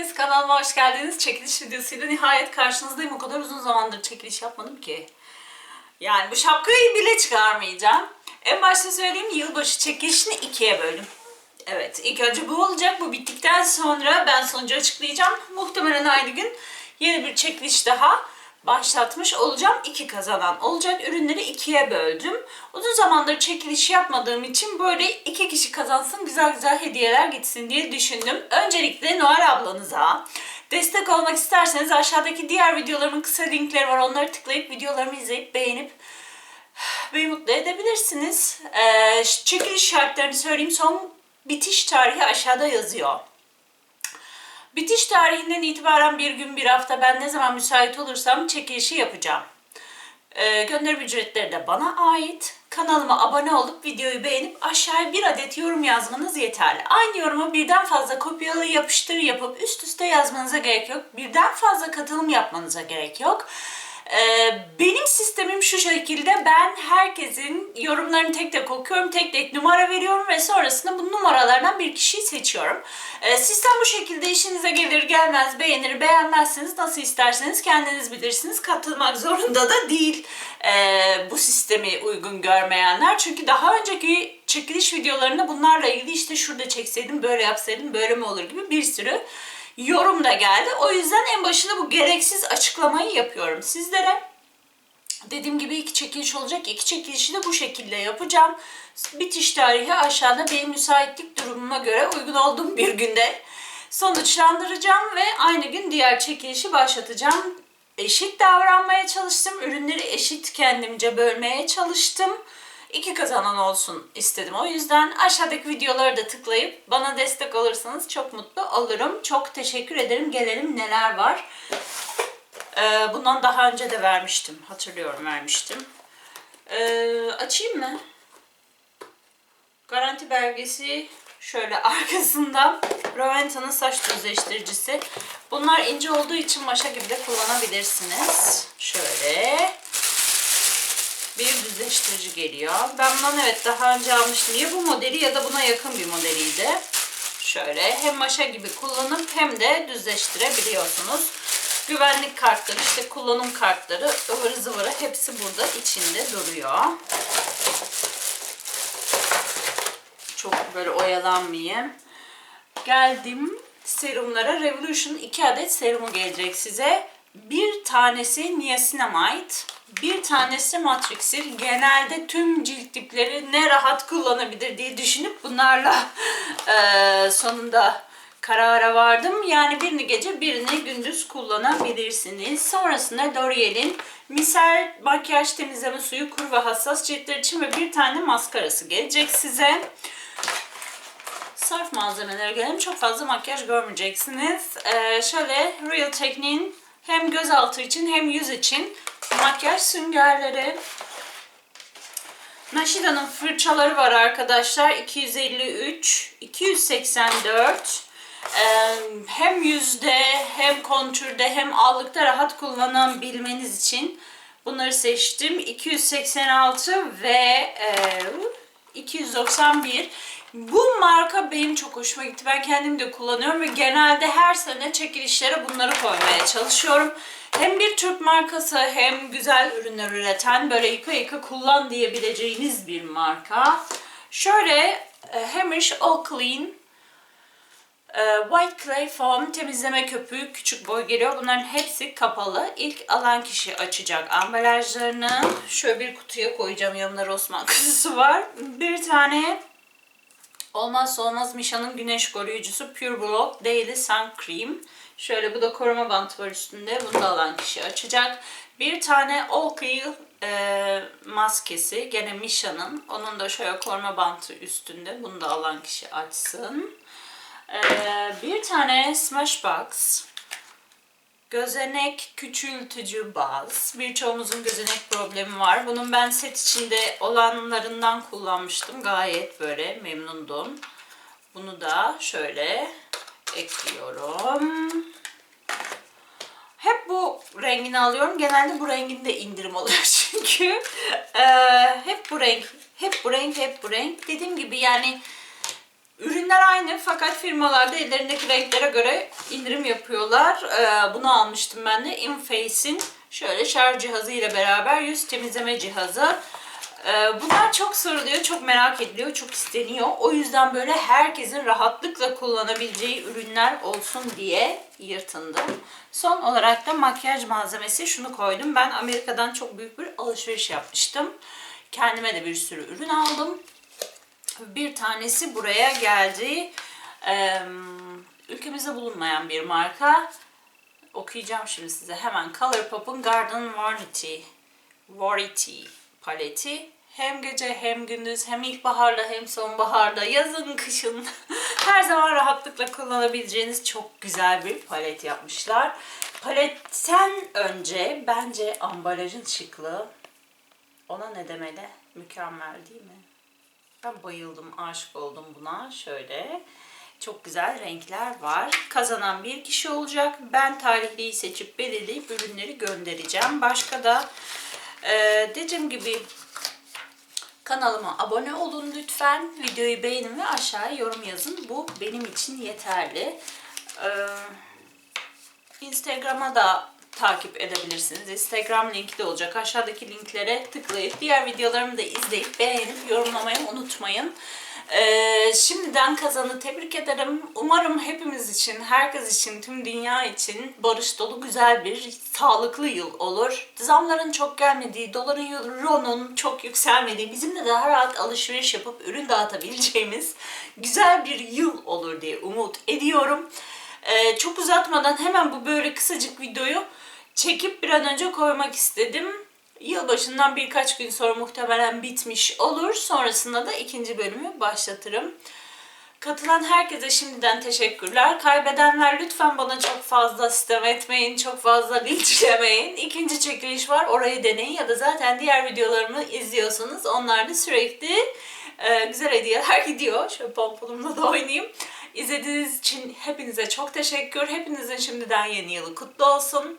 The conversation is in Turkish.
Hepiniz kanalıma hoş geldiniz. Çekiliş videosuyla nihayet karşınızdayım. O kadar uzun zamandır çekiliş yapmadım ki. Yani bu şapkayı bile çıkarmayacağım. En başta söyleyeyim yılbaşı çekilişini ikiye böldüm. Evet ilk önce bu olacak. Bu bittikten sonra ben sonucu açıklayacağım. Muhtemelen aynı gün yeni bir çekiliş daha başlatmış olacağım. İki kazanan olacak. Ürünleri ikiye böldüm. Uzun zamandır çekiliş yapmadığım için böyle iki kişi kazansın güzel güzel hediyeler gitsin diye düşündüm. Öncelikle Noel ablanıza destek olmak isterseniz aşağıdaki diğer videolarımın kısa linkleri var. Onları tıklayıp videolarımı izleyip beğenip beni mutlu edebilirsiniz. Ee, çekiliş şartlarını söyleyeyim. Son bitiş tarihi aşağıda yazıyor. Bitiş tarihinden itibaren bir gün bir hafta ben ne zaman müsait olursam çekilişi yapacağım. Ee, gönderim ücretleri de bana ait. Kanalıma abone olup videoyu beğenip aşağıya bir adet yorum yazmanız yeterli. Aynı yorumu birden fazla kopyalı yapıştır yapıp üst üste yazmanıza gerek yok. Birden fazla katılım yapmanıza gerek yok. Ee, benim sistemim şu şekilde ben herkesin yorumlarını tek tek okuyorum, tek tek numara veriyorum ve sonrasında bu numaralardan bir kişiyi seçiyorum. Ee, sistem bu şekilde işinize gelir gelmez beğenir beğenmezseniz nasıl isterseniz kendiniz bilirsiniz. Katılmak zorunda da değil ee, bu sistemi uygun görmeyenler. Çünkü daha önceki çekiliş videolarında bunlarla ilgili işte şurada çekseydim böyle yapsaydım böyle mi olur gibi bir sürü yorum da geldi. O yüzden en başında bu gereksiz açıklamayı yapıyorum sizlere. Dediğim gibi iki çekiliş olacak. İki çekilişi de bu şekilde yapacağım. Bitiş tarihi aşağıda benim müsaitlik durumuma göre uygun olduğum bir günde sonuçlandıracağım ve aynı gün diğer çekilişi başlatacağım. Eşit davranmaya çalıştım. Ürünleri eşit kendimce bölmeye çalıştım iki kazanan olsun istedim. O yüzden aşağıdaki videoları da tıklayıp bana destek olursanız çok mutlu olurum. Çok teşekkür ederim. Gelelim neler var. Ee, bundan daha önce de vermiştim. Hatırlıyorum vermiştim. Ee, açayım mı? Garanti belgesi şöyle arkasında Roventa'nın saç düzleştiricisi. Bunlar ince olduğu için maşa gibi de kullanabilirsiniz. Şöyle bir düzleştirici geliyor. Ben bundan evet daha önce almıştım. Ya bu modeli ya da buna yakın bir modeliydi. Şöyle hem maşa gibi kullanıp hem de düzleştirebiliyorsunuz. Güvenlik kartları, işte kullanım kartları, ıvırı zıvırı hepsi burada içinde duruyor. Çok böyle oyalanmayayım. Geldim serumlara. Revolution 2 adet serumu gelecek size. Bir tanesi niacinamide, bir tanesi Matrix'ir. Genelde tüm cilt tipleri ne rahat kullanabilir diye düşünüp bunlarla e, sonunda karara vardım. Yani birini gece birini gündüz kullanabilirsiniz. Sonrasında L'Oreal'in misel makyaj temizleme suyu kur ve hassas ciltler için ve bir tane maskarası gelecek size. Sarf malzemelere gelelim. Çok fazla makyaj görmeyeceksiniz. Ee, şöyle Real Technique'in hem gözaltı için hem yüz için makyaj süngerleri. Nashida'nın fırçaları var arkadaşlar. 253, 284. Ee, hem yüzde hem kontürde hem allıkta rahat kullanabilmeniz için bunları seçtim. 286 ve e, 291. Bu marka benim çok hoşuma gitti. Ben kendim de kullanıyorum ve genelde her sene çekilişlere bunları koymaya çalışıyorum. Hem bir Türk markası hem güzel ürünler üreten böyle yıka yıka kullan diyebileceğiniz bir marka. Şöyle e, Hamish All Clean White Clay Foam temizleme köpüğü küçük boy geliyor. Bunların hepsi kapalı. İlk alan kişi açacak ambalajlarını. Şöyle bir kutuya koyacağım. Yanında Osman kutusu var. Bir tane Olmazsa olmaz Misha'nın güneş koruyucusu Pure Block Daily Sun Cream. Şöyle bu da koruma bantı var üstünde. Bunu da alan kişi açacak. Bir tane Clear e, maskesi. Gene Misha'nın. Onun da şöyle koruma bantı üstünde. Bunu da alan kişi açsın. E, bir tane Smashbox. Gözenek küçültücü baz. Birçoğumuzun gözenek problemi var. Bunun ben set içinde olanlarından kullanmıştım. Gayet böyle memnundum. Bunu da şöyle ekliyorum. Hep bu rengini alıyorum. Genelde bu renginde indirim oluyor çünkü. Ee, hep bu renk, hep bu renk, hep bu renk. Dediğim gibi yani Ürünler aynı fakat firmalarda ellerindeki renklere göre indirim yapıyorlar. Ee, bunu almıştım ben de. InFace'in şöyle şarj cihazı ile beraber yüz temizleme cihazı. Ee, bunlar çok soruluyor, çok merak ediliyor, çok isteniyor. O yüzden böyle herkesin rahatlıkla kullanabileceği ürünler olsun diye yırtındım. Son olarak da makyaj malzemesi şunu koydum. Ben Amerika'dan çok büyük bir alışveriş yapmıştım. Kendime de bir sürü ürün aldım. Bir tanesi buraya geldi. Ee, ülkemizde bulunmayan bir marka. Okuyacağım şimdi size hemen. Colourpop'un Garden Vanity, Variety paleti. Hem gece hem gündüz hem ilkbaharda hem sonbaharda yazın kışın her zaman rahatlıkla kullanabileceğiniz çok güzel bir palet yapmışlar. Paletten önce bence ambalajın şıklığı ona ne demeli? Mükemmel değil mi? Ben bayıldım, aşık oldum buna. Şöyle çok güzel renkler var. Kazanan bir kişi olacak. Ben talihliyi seçip belirleyip ürünleri göndereceğim. Başka da e, dediğim gibi kanalıma abone olun lütfen. Videoyu beğenin ve aşağıya yorum yazın. Bu benim için yeterli. E, Instagram'a da takip edebilirsiniz. Instagram linki de olacak. Aşağıdaki linklere tıklayıp diğer videolarımı da izleyip beğenip yorumlamayı unutmayın. Ee, şimdiden kazanı tebrik ederim. Umarım hepimiz için, herkes için, tüm dünya için barış dolu güzel bir sağlıklı yıl olur. Zamların çok gelmediği, doların, euronun çok yükselmediği, bizim de daha rahat alışveriş yapıp ürün dağıtabileceğimiz güzel bir yıl olur diye umut ediyorum. Ee, çok uzatmadan hemen bu böyle kısacık videoyu çekip bir an önce koymak istedim. Yılbaşından birkaç gün sonra muhtemelen bitmiş olur. Sonrasında da ikinci bölümü başlatırım. Katılan herkese şimdiden teşekkürler. Kaybedenler lütfen bana çok fazla sistem etmeyin, çok fazla linçlemeyin. İkinci çekiliş var, orayı deneyin ya da zaten diğer videolarımı izliyorsanız onlarda sürekli e, güzel hediyeler gidiyor. Şöyle pompolumla da oynayayım. İzlediğiniz için hepinize çok teşekkür. Hepinizin şimdiden yeni yılı kutlu olsun.